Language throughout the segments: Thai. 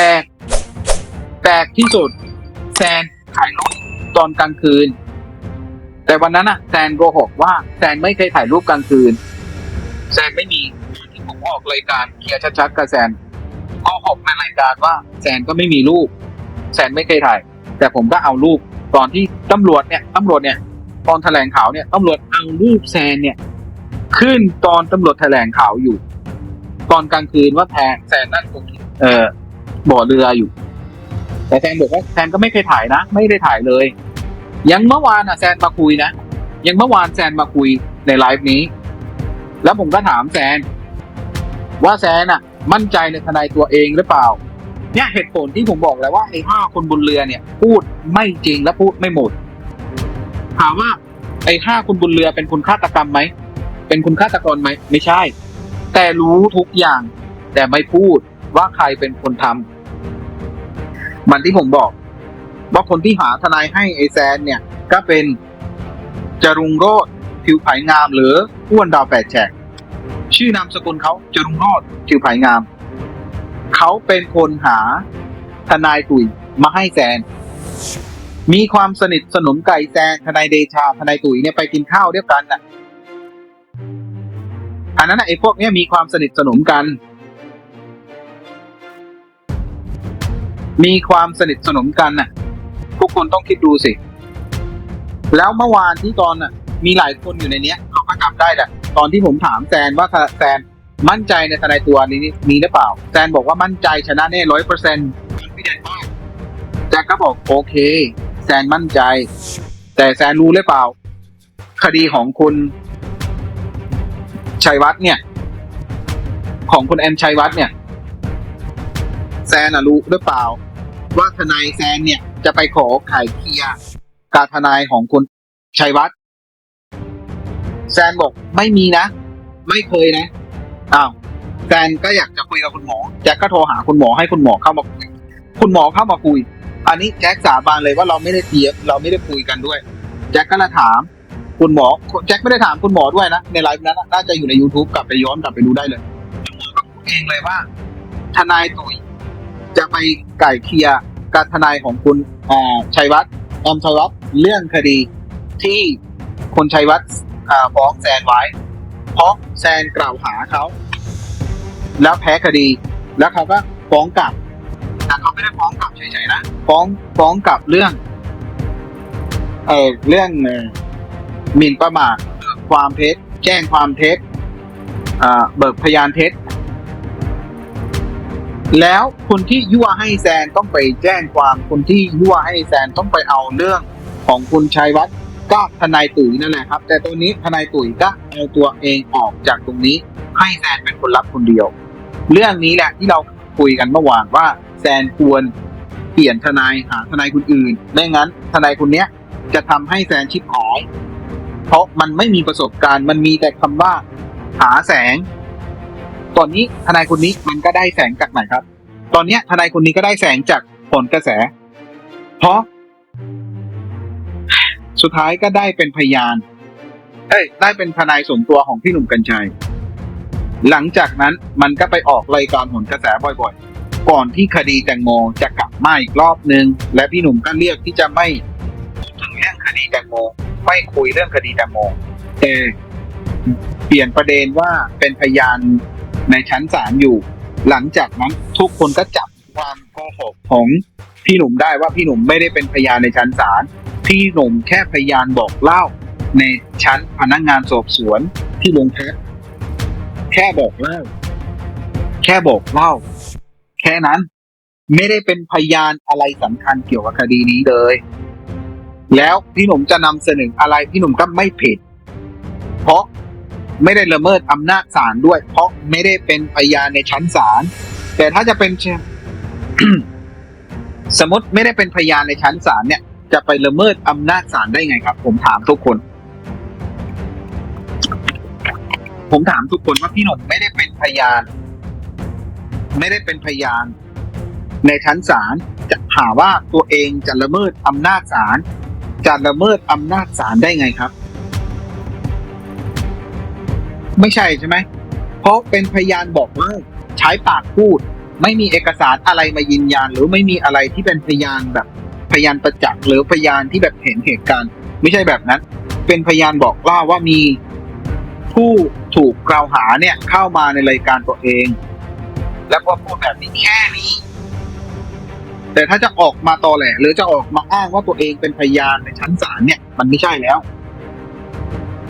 แต่แปลกที่สุด แซนถ่ายรูปตอนกลางคืน แต่วันนั้นอะแซนโกหกว่าแซนไม่เคยถ่ายรูปกลางคืน แซนไม่มีที่ผมออกรายการเคลียร์ชัดๆกับแซนโกหกในรายการว่าแซนก็ไม่มีรูป แซนไม่เคยถ่าย แต่ผมก็เอารูปตอนที่ตำรวจเนี่ยตำรวจเนี่ย ตอนแถลงข่าวเนี่ยตำรวจเอารูปแซนเนี่ย ขึ้นตอนตำรวจแถลงข่าวอยู่ ตอนกลางคืนว่าแทนแซนนั่งตรงเอ่อ บ่อเรืออยู่ แต่แซนบอกว่าแซนก็ไม่เคยถ่ายนะ ไม่ได้ถ่ายเลย ยังเมื่อวานอะแซนมาคุยนะยังเมื่อวานแซนมาคุยในไลฟ์นี้ แล้วผมก็ถามแซน ว่าแซนอะ มั่นใจในทนายตัวเองหรือเปล่า เนี่ยเหตุผลที่ผมบอกแล้วว่าไอ้ห้าคนบนเรือเนี่ย พูดไม่จริงและพูดไม่หมด ถามว่า ไอ้ห้าคนบนเรือเป็นคนฆาตกรรมไหมเป็นคนฆาตกรไหมไม่ใช่ แต่รู้ทุกอย่างแต่ไม่พูด ว่าใครเป็นคนทำมันที่ผมบอก ว่าคนที่หาทนายให้ไอแซนเนี่ย ก็เป็นจรุงโรดผิวไผ่งาม หรืออ้วนดาวแปดแฉกชื่อนามสกุลเขาจรุงโรดผิวไผ่งาม เขาเป็นคนหาทนายตุ๋ยมาให้แซน มีความสนิทสนมไก่แซนทนายเดชาทนายตุ๋ยเนี่ยไปกินข้าวด้วยกันน่ะอันนั้นไอ้พวกเนี้ยมีความสนิทสนมกัน มีความสนิทสนมกันน่ะ ทุกคนต้องคิดดูสิ แล้วเมื่อวานที่ตอนน่ะ มีหลายคนอยู่ในเนี้ยเขาก็จำได้แหละตอนที่ผมถามแซนว่าแซนมั่นใจในทนายตัวนี้มีหรือเปล่า แซนบอกว่ามั่นใจชนะแน่ร้อยเปอร์เซ็นต์พี่เด่นมากแจ็คก็บอกโอเค แซนมั่นใจ แต่แซนรู้หรือเปล่า คดีของคุณชัยวัฒน์เนี่ย ของคุณแอมชัยวัฒน์เนี่ย แซนอะรู้หรือเปล่า ว่าทนายแซนเนี่ยจะไปขอไข่เคลียร์การทนายของคุณชัยวัฒน์แซนบอกไม่มีนะ ไม่เคยนะอ้าวแซนก็อยากจะคุยกับคุณหมอแจ็คก็โทรหาคุณหมอให้คุณหมอเข้ามาคุยคุณหมอเข้ามาคุย อันนี้แจ็คสาบานเลยว่าเราไม่ได้เทียบเราไม่ได้คุยกันด้วย แจ็คก็เลยถาม คุณหมอแจ็คไม่ได้ถามคุณหมอด้วยนะในไลฟ์นั้นนะน่าจะอยู่ใน YouTube กลับไปย้อนกลับไปดูได้เลยคุณหมอก็พูดเองเลยว่า ทนายตุ๋ย จะไปไก่เคลียร์กับทนายของคุณชัยวัฒน์แอมชัยวัฒน์เรื่องคดีที่คนชัยวัฒน์ฟ้องแซนไว้ เพราะแซนกล่าวหาเขา แล้วแพ้คดี แล้วเขาก็ฟ้องกลับแต่เขาไม่ได้ฟ้องกลับเฉยๆนะฟ้องฟ้องกลับเรื่องเออเรื่องหมิ่นประมาทความเท็จ แจ้งความเท็จเบิกพยานเท็จ แล้วคนที่ยั่วให้แซนต้องไปแจ้งความคนที่ยั่วให้แซนต้องไปเอาเรื่องของคุณชัยวัฒน์ก็ทนายตุ๋ยนั่นแหละครับ แต่ตัวนี้ทนายตุ๋ยก็เอาตัวเองออกจากตรงนี้ ให้แซนเป็นคนรับคนเดียว เรื่องนี้แหละที่เราคุยกันเมื่อวานว่าแซนควรเปลี่ยนทนายหาทนายคนอื่นไม่งั้น ทนายคนเนี้ยจะทำให้แซนชิบหาย เพราะมันไม่มีประสบการณ์มันมีแต่คำว่า หาแสง ตอนนี้ทนายคนนี้มันก็ได้แสงจากไหนครับ ตอนเนี้ยทนายคนนี้ก็ได้แสงจากผลกระแส เพราะ สุดท้ายก็ได้เป็นพยาน เอ้ย ได้เป็นทนายส่วนตัวของพี่หนุ่มกัญชัย หลังจากนั้นมันก็ไปออกรายการผลกระแสบ่อยๆ ก่อนที่คดีแตงโมจะกลับมาอีกรอบนึง และพี่หนุ่มก็เรียกที่จะไม่ถึงเรื่องคดีแตงโม ไม่คุยเรื่องคดีแตงโมแต่เปลี่ยนประเด็นว่าเป็นพยาน ในชั้นศาลอยู่ หลังจากนั้นทุกคนก็จับความโกหกของพี่หนุ่มได้ว่าพี่หนุ่มไม่ได้เป็นพยานในชั้นศาลพี่หนุ่มแค่พยานบอกเล่า ในชั้นพนักงานสอบสวนที่โรงพักแค่บอกเล่า แค่บอกเล่า แค่นั้น ไม่ได้เป็นพยานอะไรสำคัญเกี่ยวกับคดีนี้เลย แล้วพี่หนุ่มจะนำเสนออะไรพี่หนุ่มก็ไม่ผิด เพราะ ไม่ได้ละเมิดอำนาจศาลด้วย เพราะไม่ได้เป็นพยานในชั้นศาลแต่ถ้าจะเป็นสมมติไม่ได้เป็นพยานในชั้นศาลเนี่ย จะไปละเมิดอำนาจศาลได้ไงครับ ผมถามทุกคน ผมถามทุกคนว่าพี่หนุ่มไม่ได้เป็นพยาน ไม่ได้เป็นพยาน ในชั้นศาลจะหาว่าตัวเองจะละเมิดอำนาจศาลจะละเมิดอำนาจศาลได้ไงครับ ไม่ใช่ใช่ไหม เพราะเป็นพยานบอกว่าใช้ปากพูด ไม่มีเอกสารอะไรมายืนยัน หรือไม่มีอะไรที่เป็นพยานแบบพยานประจักษ์หรือพยานที่แบบเห็นเหตุการณ์ ไม่ใช่แบบนั้น เป็นพยานบอกเล่าว่ามีผู้ถูกกล่าวหาเนี่ยเข้ามาในรายการตัวเอง แล้วก็พูดแบบนี้แค่นี้ แต่ถ้าจะออกมาตอแหลหรือจะออกมาอ้างว่าตัวเองเป็นพยานในชั้นศาลเนี่ย มันไม่ใช่แล้ว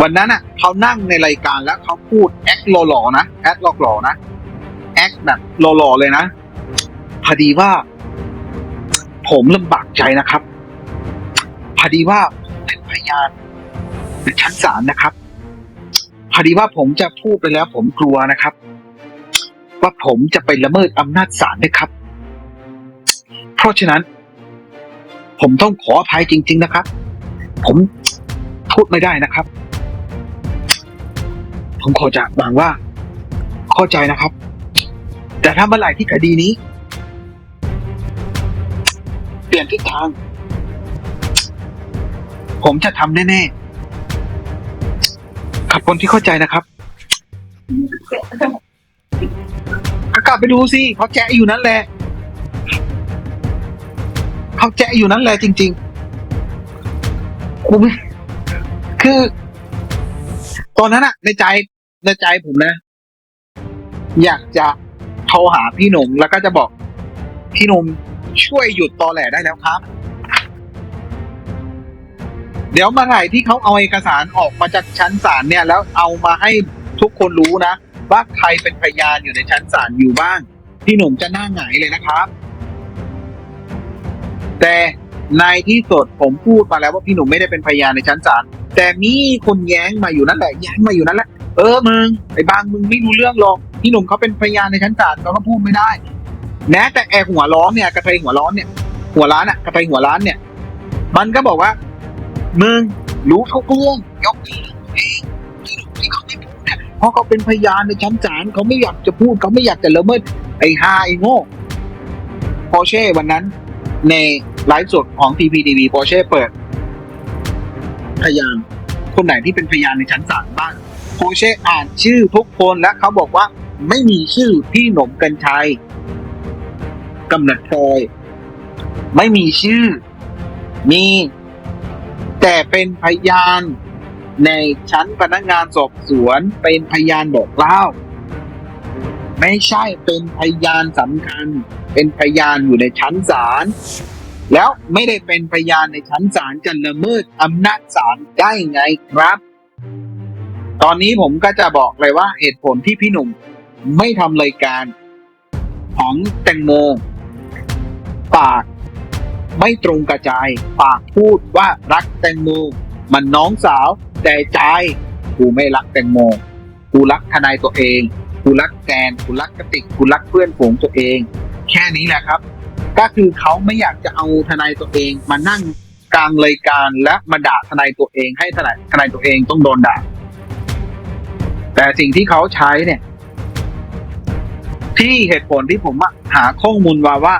วันนั้นอะเขานั่งในรายการแล้วเขาพูดแอคหล่อๆนะแอคหล่อๆนะแอคแบบหล่อๆเลยนะพอดีว่า ผมลำบากใจนะครับพอดีว่าผมเป็นพยานในชั้นศาลนะครับพอดีว่าผมจะพูดไปแล้วผมกลัวนะครับ ว่าผมจะไปละเมิดอำนาจศาลนะครับ เพราะฉะนั้น ผมต้องขออภัยจริง ๆนะครับ ผมพูดไม่ได้นะครับ ผมขอจะบางว่า เข้าใจนะครับ แต่ถ้าเมื่อไหร่ที่คดีนี้ เปลี่ยนทิศทาง ผมจะทำแน่ๆขอบคนที่เข้าใจนะครับก็กลับไปดูสิเขาแจ้อยู่นั่นแหละเขาแจ้อยู่นั่นแหละจริงๆกูคือ ตอนนั้นอะในใจ ในใจผมนะ อยากจะโทรหาพี่หนุ่มแล้วก็จะบอก พี่หนุ่มช่วยหยุดตอแหลได้แล้วครับ เดี๋ยวเมื่อไหร่ที่เขาเอาเอกสารออกมาจากชั้นศาลเนี่ย แล้วเอามาให้ทุกคนรู้นะ ว่าใครเป็นพยานอยู่ในชั้นศาลอยู่บ้าง พี่หนุ่มจะหน้าหงายเลยนะครับ แต่ในที่สุดผมพูดมาแล้วว่าพี่หนุ่มไม่ได้เป็นพยานในชั้นศาล แต่มีคนแย้งมาอยู่นั่นแหละแย้งมาอยู่นั่นแหละเออมึงไอ้บางมึงไม่รู้เรื่องหรอกพี่หนุ่มเขาเป็นพยานในชั้นศาลเขาก็พูดไม่ได้แม้แต่แอร์หัวร้อนเนี่ยกระเทยหัวร้อนเนี่ย หัวร้านอะกระเทยหัวร้านเนี่ย มันก็บอกว่ามึงรู้ทุกเรื่องยกเว้นเองที่เขาไม่พูดเนี่ยเพราะเขาเป็นพยานในชั้นศาลเขาไม่อยากจะพูดเขาไม่อยากจะละเมิดไอ้ฮาไอ้โง่พอเช่วันนั้น ในไลฟ์สดของ TPTV พอเช่เปิด พยานคนไหนที่เป็นพยานในชั้นศาลบ้างโพเช่อ่านชื่อทุกคนและเขาบอกว่าไม่มีชื่อพี่หนมกัญชัยกำเนิดพลอยไม่มีชื่อ มี แต่เป็นพยานในชั้นพนักงานสอบสวนเป็นพยานบอกเล่า ไม่ใช่เป็นพยานสำคัญ เป็นพยานอยู่ในชั้นศาล แล้วไม่ได้เป็นพยานในชั้นศาลจะละเมิดอำนาจศาลได้ไงครับ ตอนนี้ผมก็จะบอกเลยว่าเหตุผลที่พี่หนุ่มไม่ทำรายการของแตงโม ปากไม่ตรงกระจาย ปากพูดว่ารักแตงโม มันน้องสาว แต่ใจกูไม่รักแตงโม กูรักทนายตัวเอง กูรักแกนกูรักกระติกกูรักเพื่อนฝูงตัวเอง แค่นี้แหละครับ ก็คือเขาไม่อยากจะเอาทนายตัวเองมานั่งกลางรายการและมาด่าทนายตัวเองให้ทนายทนายตัวเองต้องโดนด่า แต่สิ่งที่เขาใช้เนี่ย ที่เหตุผลที่ผมหาข้อมูลมาว่า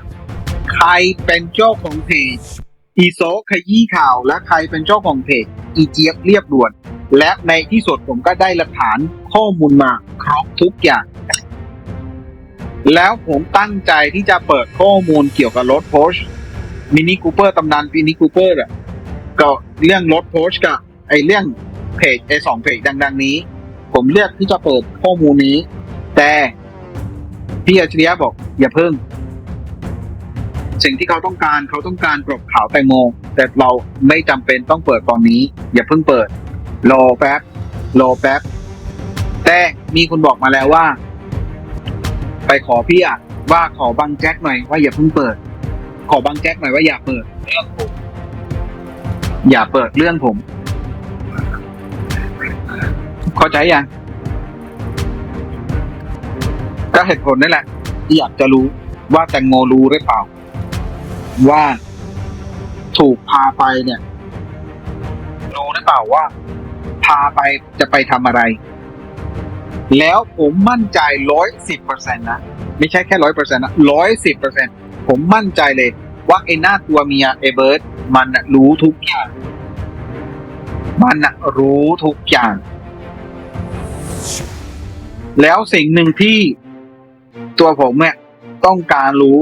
ใครเป็นเจ้าของเพจอีโซขยี้ข่าวและใครเป็นเจ้าของเพจอีเจี๊ยบเรียบด่วน และในที่สุดผมก็ได้หลักฐานข้อมูลมาครบทุกอย่าง แล้วผมตั้งใจที่จะเปิดข้อมูลเกี่ยวกับรถโพชมินิคูเปอร์ตำนานมินิคูเปอร์อะก็เรื่องรถโพชกับไอเรื่องเพจไอสองเพจดัง ๆ นี้ ผมเลือกที่จะเปิดข้อมูลนี้ แต่พี่อัจฉริยะบอก อย่าเพิ่ง สิ่งที่เขาต้องการเขาต้องการกรบข่าวแตงโม แต่เราไม่จำเป็นต้องเปิดตอนนี้ อย่าเพิ่งเปิดรอแป๊บรอแป๊บแต่มีคนบอกมาแล้วว่า ไปขอพี่อะว่าขอบังแจ็คหน่อยว่าอย่าเพิ่งเปิด ขอบังแจ็คหน่อยว่าอย่าเปิดเรื่องผมอย่าเปิดเรื่องผม เข้าใจยังก็เหตุผลนี่แหละที่อยากจะรู้ว่าแตงโมรู้หรือเปล่า ว่าถูกพาไปเนี่ย รู้หรือเปล่าว่า พาไปจะไปทำอะไร แล้วผมมั่นใจร้อยสิบเปอร์เซ็นต์นะ ไม่ใช่แค่ร้อยเปอร์เซ็นต์นะร้อยสิบเปอร์เซ็นต์ผมมั่นใจเลยว่าไอ้หน้าตัวเมียไอ้เบิร์ดมันน่ะรู้ทุกอย่าง มันน่ะรู้ทุกอย่าง แล้วสิ่งหนึ่งที่ตัวผมเนี่ยต้องการรู้